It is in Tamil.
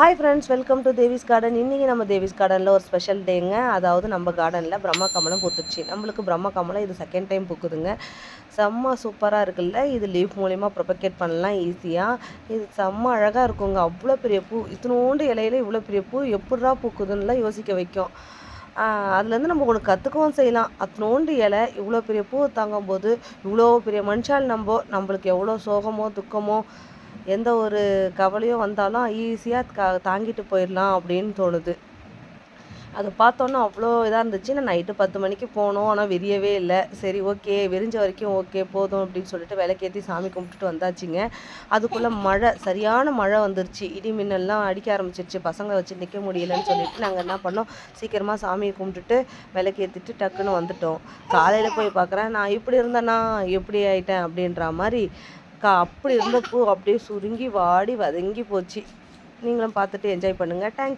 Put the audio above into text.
Hi friends welcome to Devis garden இன்றைக்கி நம்ம தேவிஸ் கார்டனில் ஒரு ஸ்பெஷல் டேங்க அதாவது நம்ம கார்டனில் பிரம்ம கமலம் பூத்துச்சு. நம்மளுக்கு பிரம்ம கமலம் இது செகண்ட் டைம் பூக்குதுங்க. செம்ம சூப்பராக இருக்குல்ல. இது லீஃப் மூலிமா ப்ரொபகேட் பண்ணலாம் ஈஸியாக இது செம்ம அழகாக இருக்குங்க. அவ்வளோ பெரிய பூ. இத்தினோண்டு இலையில இவ்வளோ பெரிய பூ எப்படிரா பூக்குதுன்னுலாம் யோசிக்க வைக்கும். அதுலேருந்து நம்ம ஒன்று கற்றுக்கவும் செய்யலாம். அத்தனோண்டு இலை இவ்வளோ பெரிய பூ தாங்கும் போது இவ்வளோ பெரிய மனுஷால் நம்ம நம்மளுக்கு எவ்வளோ சோகமோ துக்கமோ எந்த ஒரு கவலையும் வந்தாலும் ஈஸியாக தாங்கிட்டு போயிடலாம் அப்படின்னு தோணுது. அதை பார்த்தோன்னா அவ்வளோ இதாக இருந்துச்சு. நான் நைட்டு பத்து மணிக்கு போனோம். ஆனால் விரியவே இல்லை. சரி ஓகே விரிஞ்ச வரைக்கும் ஓகே போதும் அப்படின்னு சொல்லிட்டு விளக்கேற்றி சாமி கும்பிட்டுட்டு வந்தாச்சுங்க. அதுக்குள்ளே மழை சரியான மழை வந்துருச்சு. இடி மின்னல்லாம் அடிக்க ஆரம்பிச்சிருச்சு. பசங்களை வச்சு நிற்க முடியலன்னு சொல்லிட்டு நாங்கள் என்ன பண்ணோம்? சீக்கிரமாக சாமியை கும்பிட்டுட்டு விளக்கேற்றிட்டு டக்குன்னு வந்துட்டோம். காலையில் போய் பார்க்குறேன். நான் இப்படி இருந்தேன்னா எப்படி ஆயிட்டேன் அப்படின்ற மாதிரி கா அப்படி இருந்த பூ அப்படியே சுருங்கி வாடி வதங்கி போச்சு. நீங்களும் பார்த்துட்டு என்ஜாய் பண்ணுங்கள் தேங்க்